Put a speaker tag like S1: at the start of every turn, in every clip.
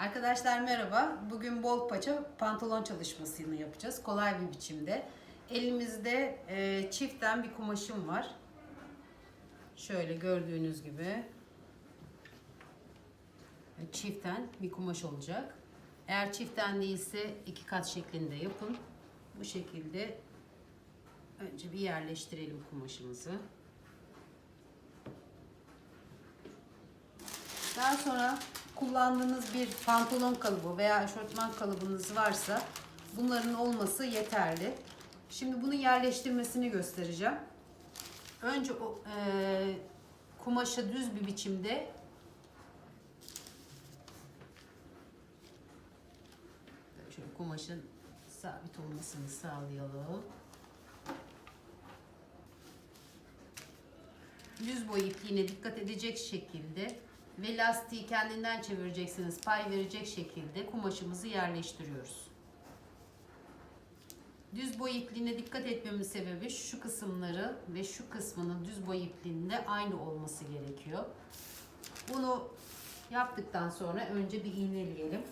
S1: Arkadaşlar merhaba. Bugün bol paça pantolon çalışmasını yapacağız. Kolay bir biçimde. Elimizde e, çiftten bir kumaşım var. Şöyle gördüğünüz gibi. E, Çiften bir kumaş olacak. Eğer çiften değilse iki kat şeklinde yapın. Bu şekilde önce bir yerleştirelim kumaşımızı. Daha sonra kullandığınız bir pantolon kalıbı veya eşortman kalıbınız varsa bunların olması yeterli. Şimdi bunu yerleştirmesini göstereceğim. Önce o e, kumaşa düz bir biçimde şöyle kumaşın sabit olmasını sağlayalım. Düz boy ipliğine dikkat edecek şekilde ve lastiği kendinden çevireceksiniz. Pay verecek şekilde kumaşımızı yerleştiriyoruz. Düz boy ipliğine dikkat etmemin sebebi şu kısımları ve şu kısmının düz boy ipliğinde aynı olması gerekiyor. Bunu yaptıktan sonra önce bir iğneleyelim.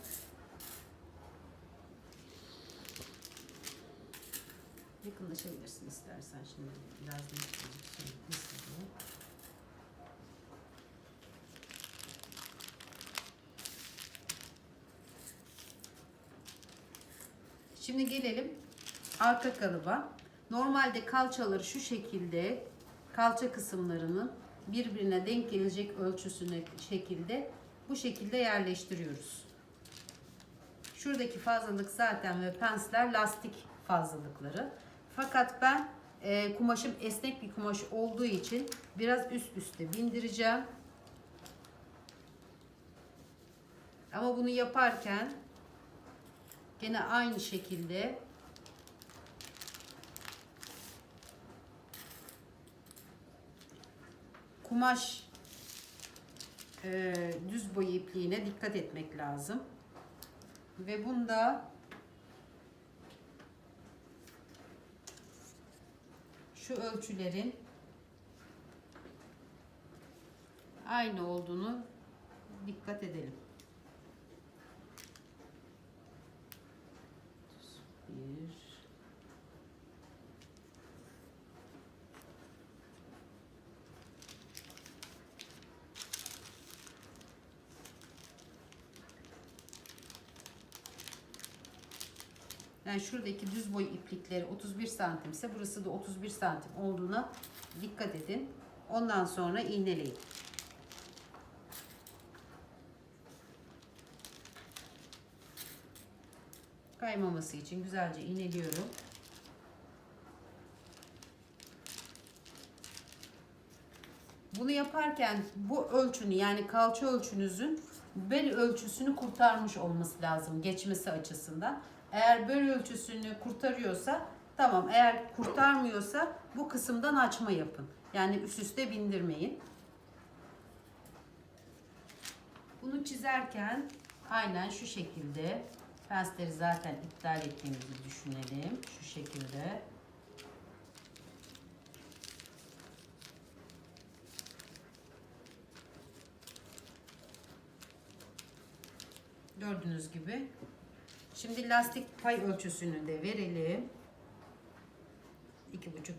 S1: Yakınlaşabilirsin istersen şimdi biraz net gözüksün. Nasıl bu? Şimdi gelelim arka kalıba. Normalde kalçaları şu şekilde kalça kısımlarının birbirine denk gelecek ölçüsüne şekilde bu şekilde yerleştiriyoruz. Şuradaki fazlalık zaten ve pensler lastik fazlalıkları. Fakat ben e, kumaşım esnek bir kumaş olduğu için biraz üst üste bindireceğim. Ama bunu yaparken Gene aynı şekilde kumaş e, düz boy ipliğine dikkat etmek lazım. Ve bunda şu ölçülerin aynı olduğunu dikkat edelim. Bir. Yani şuradaki düz boy iplikleri 31 santimse burası da 31 santim olduğuna dikkat edin. Ondan sonra iğneleyin. Kaymaması için güzelce iğneliyorum. Bunu yaparken bu ölçünü yani kalça ölçünüzün bel ölçüsünü kurtarmış olması lazım geçmesi açısından. Eğer bel ölçüsünü kurtarıyorsa tamam eğer kurtarmıyorsa bu kısımdan açma yapın. Yani üst üste bindirmeyin. Bunu çizerken aynen şu şekilde Pensleri zaten iptal ettiğimizi düşünelim. Şu şekilde. Gördüğünüz gibi. Şimdi lastik pay ölçüsünü de verelim.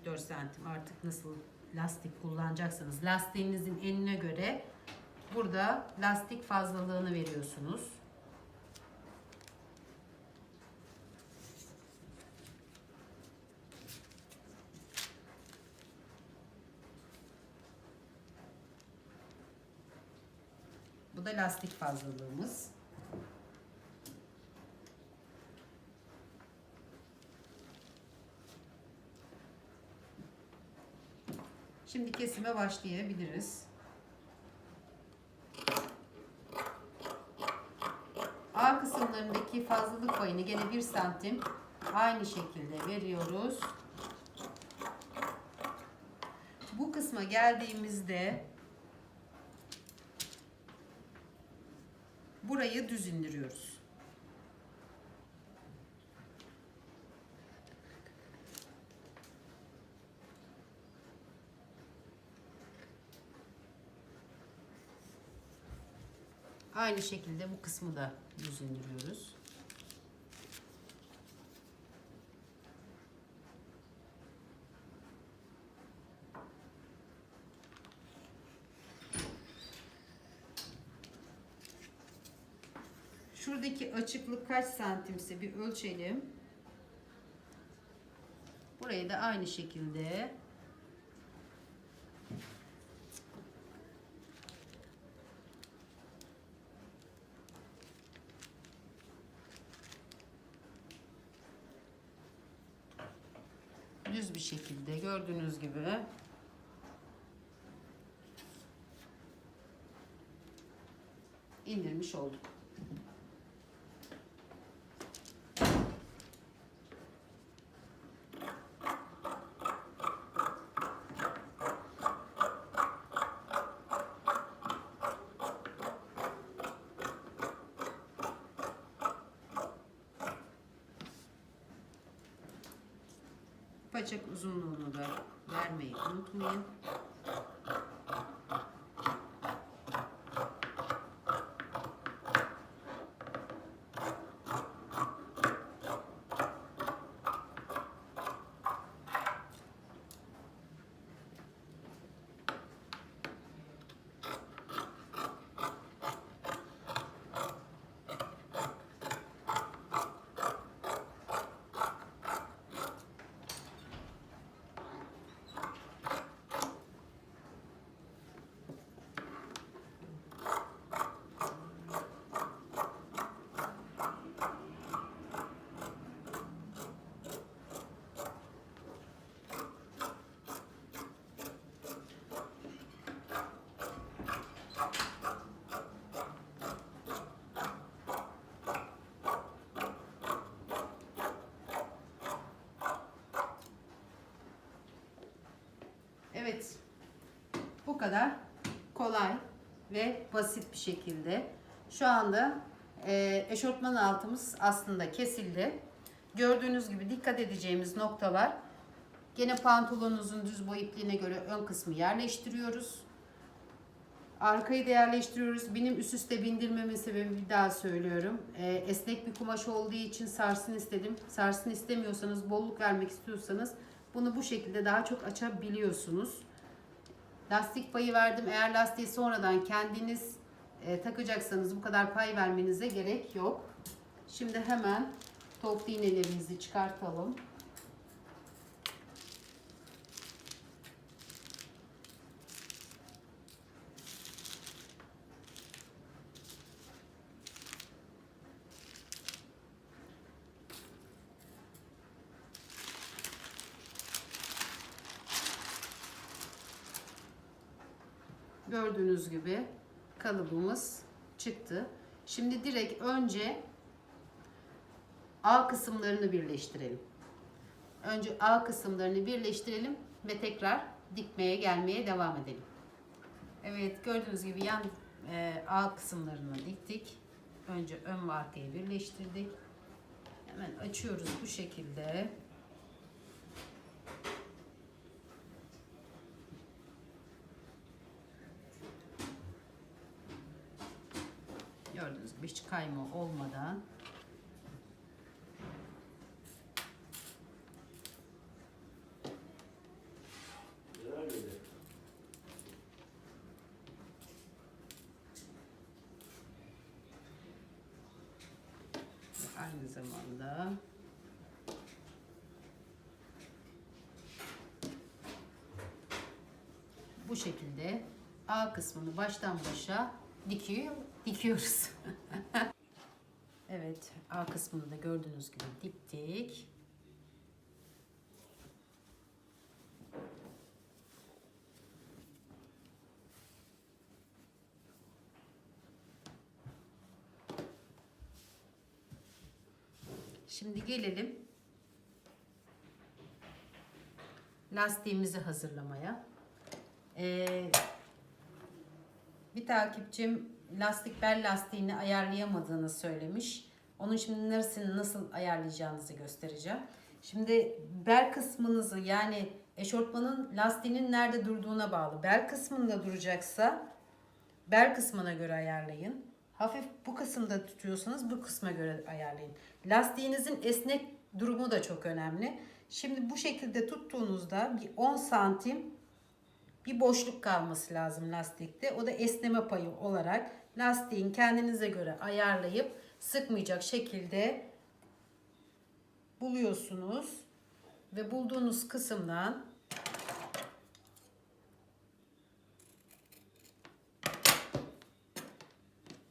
S1: 2,5-4 santim artık nasıl lastik kullanacaksanız lastiğinizin enine göre burada lastik fazlalığını veriyorsunuz. Bu da lastik fazlalığımız. Şimdi kesime başlayabiliriz. A kısımlarındaki fazlalık payını gene 1 santim aynı şekilde veriyoruz. Bu kısma geldiğimizde burayı düz indiriyoruz. Aynı şekilde bu kısmı da düz indiriyoruz. Şuradaki açıklık kaç santimse bir ölçelim. Burayı da aynı şekilde düz bir şekilde gördüğünüz gibi indirmiş olduk. Paçak uzunluğunu da vermeyi unutmayın. Evet. Bu kadar kolay ve basit bir şekilde. Şu anda e, eşortman altımız aslında kesildi. Gördüğünüz gibi dikkat edeceğimiz noktalar gene pantolonunuzun düz boy ipliğine göre ön kısmı yerleştiriyoruz. Arkayı da yerleştiriyoruz. Benim üst üste bindirmemin sebebi bir daha söylüyorum. E, esnek bir kumaş olduğu için sarsın istedim. Sarsın istemiyorsanız, bolluk vermek istiyorsanız bunu bu şekilde daha çok açabiliyorsunuz. Lastik payı verdim. Eğer lastiği sonradan kendiniz e, takacaksanız bu kadar pay vermenize gerek yok. Şimdi hemen top iğnelerimizi çıkartalım. Gördüğünüz gibi kalıbımız çıktı. Şimdi direkt önce A kısımlarını birleştirelim. Önce A kısımlarını birleştirelim ve tekrar dikmeye gelmeye devam edelim. Evet gördüğünüz gibi yan e, A kısımlarını diktik. Önce ön ve arkayı birleştirdik. Hemen açıyoruz bu şekilde. Gördüğünüz gibi hiç kayma olmadan aynı zamanda bu şekilde A kısmını baştan başa dikiyor, dikiyoruz. A kısmını da gördüğünüz gibi diktik. Şimdi gelelim lastiğimizi hazırlamaya. Ee, bir takipçim lastik bel lastiğini ayarlayamadığını söylemiş. Onun şimdi neresini nasıl ayarlayacağınızı göstereceğim. Şimdi bel kısmınızı yani eşortmanın lastiğinin nerede durduğuna bağlı. Bel kısmında duracaksa bel kısmına göre ayarlayın. Hafif bu kısımda tutuyorsanız bu kısma göre ayarlayın. Lastiğinizin esnek durumu da çok önemli. Şimdi bu şekilde tuttuğunuzda bir 10 santim bir boşluk kalması lazım lastikte. O da esneme payı olarak lastiğin kendinize göre ayarlayıp sıkmayacak şekilde buluyorsunuz ve bulduğunuz kısımdan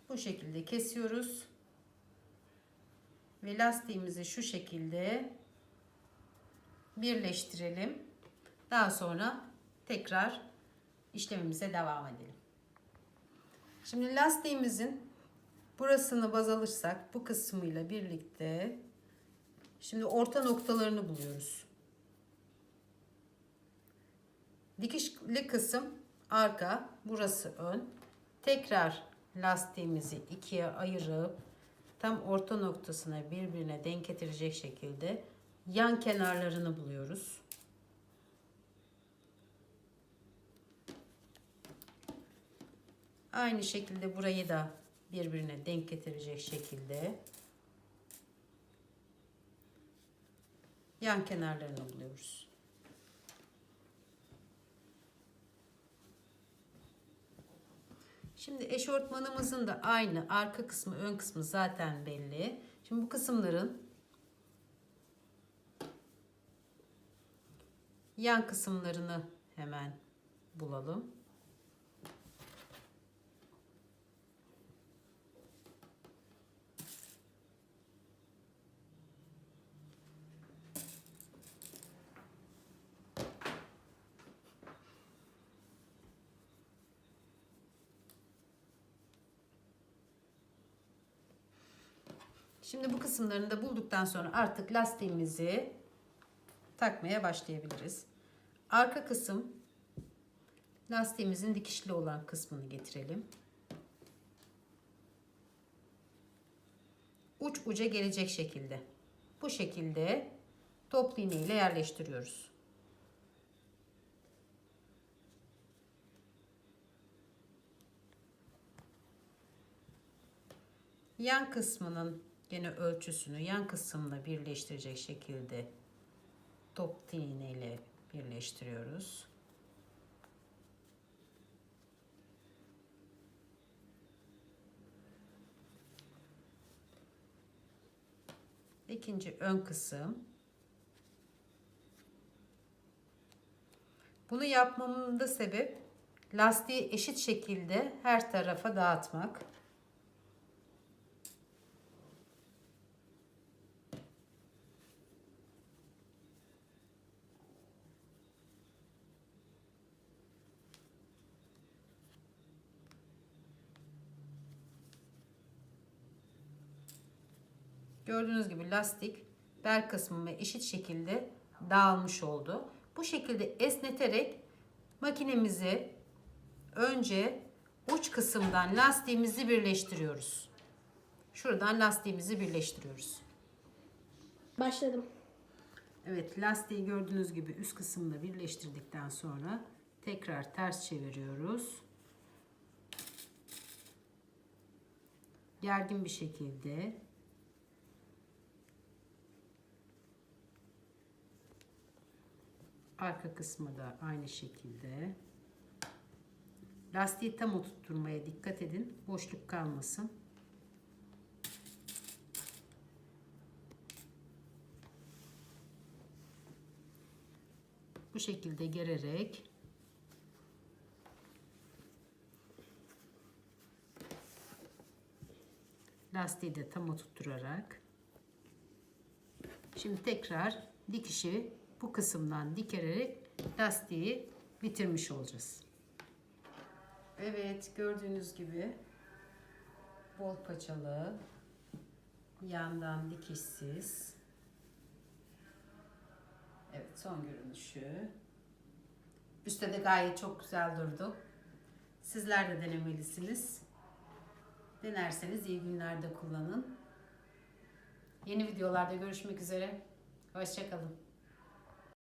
S1: bu şekilde kesiyoruz ve lastiğimizi şu şekilde birleştirelim. Daha sonra tekrar işlemimize devam edelim. Şimdi lastiğimizin burasını baz alırsak bu kısmıyla birlikte şimdi orta noktalarını buluyoruz. Dikişli kısım arka, burası ön. Tekrar lastiğimizi ikiye ayırıp tam orta noktasına birbirine denk getirecek şekilde yan kenarlarını buluyoruz. Aynı şekilde burayı da birbirine denk getirecek şekilde yan kenarlarını buluyoruz. Şimdi eşortmanımızın da aynı arka kısmı ön kısmı zaten belli. Şimdi bu kısımların yan kısımlarını hemen bulalım. Şimdi bu kısımlarını da bulduktan sonra artık lastiğimizi takmaya başlayabiliriz. Arka kısım lastiğimizin dikişli olan kısmını getirelim. Uç uca gelecek şekilde. Bu şekilde toplu iğne ile yerleştiriyoruz. Yan kısmının Yine ölçüsünü yan kısımla birleştirecek şekilde top iğne ile birleştiriyoruz. İkinci ön kısım. Bunu yapmamın da sebep lastiği eşit şekilde her tarafa dağıtmak. Gördüğünüz gibi lastik bel kısmı eşit şekilde dağılmış oldu. Bu şekilde esneterek makinemizi önce uç kısımdan lastiğimizi birleştiriyoruz. Şuradan lastiğimizi birleştiriyoruz.
S2: Başladım.
S1: Evet lastiği gördüğünüz gibi üst kısımda birleştirdikten sonra tekrar ters çeviriyoruz. Gergin bir şekilde Arka kısmı da aynı şekilde. Lastiği tam oturtmaya dikkat edin. Boşluk kalmasın. Bu şekilde gererek lastiği de tam oturtturarak şimdi tekrar dikişi bu kısımdan dikerek lastiği bitirmiş olacağız. Evet gördüğünüz gibi bol paçalı yandan dikişsiz. Evet son görünüşü. Üstte de gayet çok güzel durdu. Sizler de denemelisiniz. Denerseniz iyi günlerde kullanın. Yeni videolarda görüşmek üzere. Hoşçakalın